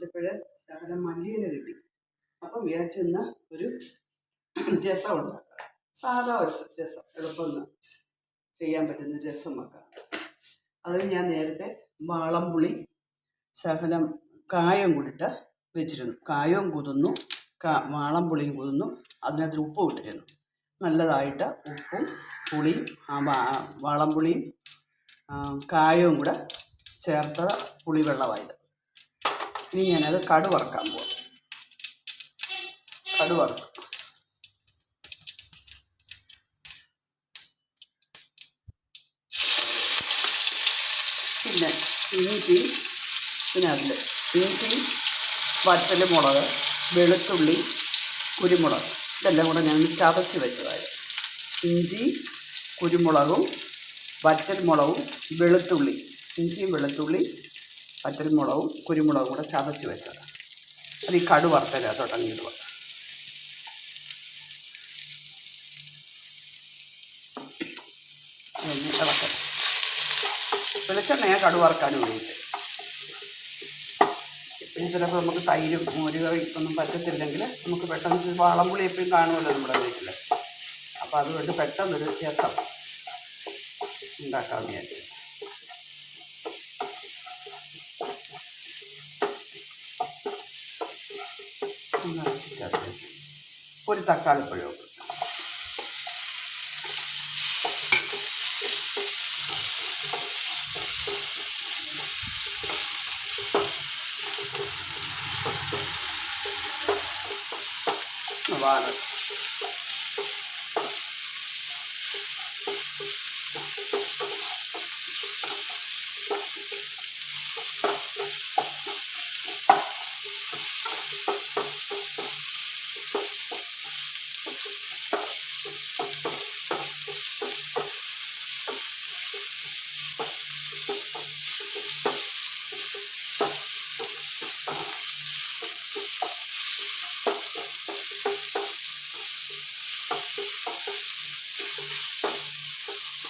വെച്ചപ്പോൾ ശകലം മല്ലിയില കിട്ടി. അപ്പം വിചാരിച്ചെന്ന ഒരു രസം ഉണ്ടാക്കാം. സാധാ ഒരു രസം എളുപ്പം ചെയ്യാൻ പറ്റുന്ന രസം വെക്കാം. അത് ഞാൻ നേരത്തെ വാളംപുളി ശകലം കായം കൂടിയിട്ട് വെച്ചിരുന്നു. കായവും കുതിന്നു കാ വാളംപുളിയും കുതിന്നു അതിനകത്ത് ഉപ്പ് ഇട്ടിരുന്നു. നല്ലതായിട്ട് ഉപ്പും പുളിയും വാളംപുളിയും കായവും കൂടെ ചേർത്ത പുളിവെള്ളമായത്. ഇനി ഞാനത് കടു വറക്കാൻ പോകും കടു വറക്കും. പിന്നെ ഇഞ്ചി പിന്നെ അതിൽ ഇഞ്ചി വറ്റൽ മുളക് വെളുത്തുള്ളി കുരുമുളക്. ഇതെല്ലാം കൂടെ ഞാൻ ചതച്ച് വെച്ചതായി. ഇഞ്ചി കുരുമുളകും വറ്റൽ മുളകും വെളുത്തുള്ളി. ഇഞ്ചിയും വെളുത്തുള്ളി വറ്റൽ മുളകും കുരുമുളകും കൂടെ ചതച്ച് വെച്ചത് അത് ഈ കടു വറുത്തതിനകത്തോട്ടങ്ങ് ഇടുക. വെളിച്ചെണ്ണയെ കടു വറുക്കാൻ ഉപയോഗിച്ചത് പിന്നെ ചിലപ്പോൾ നമുക്ക് തൈരും മോരുകറി ഒന്നും പറ്റത്തില്ലെങ്കിൽ നമുക്ക് പെട്ടെന്ന് വാളംപുളി എപ്പോഴും കാണുമല്ലോ നമ്മുടെ വീട്ടിൽ അപ്പോൾ അതുകൊണ്ട് പെട്ടെന്നൊരു രസം ഉണ്ടാക്കാൻ വിചാരിച്ചു ഒന്ന് ഇറക്കി ചേർത്ത് ഒരു തക്കാളിപ്പഴം വാഴ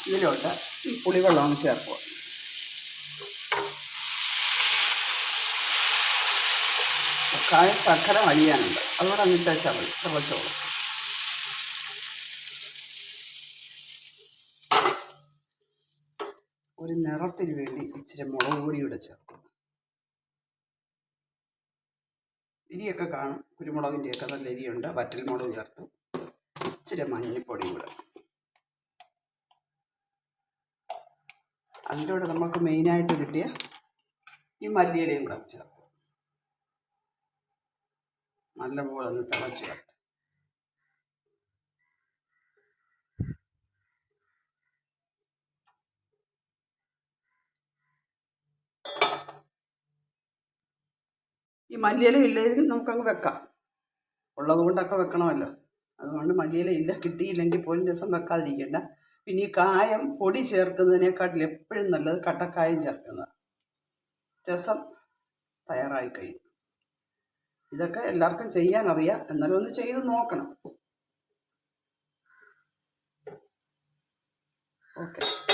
ഇതിലോട്ട് ഈ പുളിവെള്ളമാണ് ചേർക്കുക. കായ ശർക്കര അഴിയാനുണ്ട് അതുകൂടെ അങ്ങ് ഇട്ടേച്ചാൽ മതി. തിളച്ചോളും ഒരു നിറത്തിന് വേണ്ടി ഇച്ചിരി മുളക് പൊടി കൂടെ ചേർക്കും ഇരിയൊക്കെ കാണും. കുരുമുളകിന്റെയൊക്കെ നല്ല ഇരിയുണ്ട്. വറ്റൽ മുളക് ചേർത്ത്. ഇച്ചിരി മഞ്ഞൾപ്പൊടിയും കൂടെ. അതിന്റെ കൂടെ നമുക്ക് മെയിനായിട്ട് കിട്ടിയ ഈ മല്ലിയിലയും കൂടെ ചേർക്കും. നല്ലപോലെ ഒന്ന് തിളച്ച് വരട്ടെ. ഈ മല്ലിയില ഇല്ലെങ്കിൽ നമുക്കങ്ങ് വെക്കാം. ഉള്ളത് കൊണ്ടൊക്കെ വെക്കണമല്ലോ. അതുകൊണ്ട് മല്ലിയില ഇല്ല കിട്ടിയില്ലെങ്കിൽ പോലും രസം വെക്കാതിരിക്കേണ്ട. പിന്നെ ഈ കായം പൊടി ചേർക്കുന്നതിനേക്കാട്ടിൽ എപ്പോഴും നല്ലത് കട്ടക്കായം ചേർക്കുന്നത്. രസം തയ്യാറായി കഴിയും. ഇതൊക്കെ എല്ലാവർക്കും ചെയ്യാൻ അറിയാം എന്നാലും ഒന്ന് ചെയ്ത് നോക്കണം. ഓക്കെ.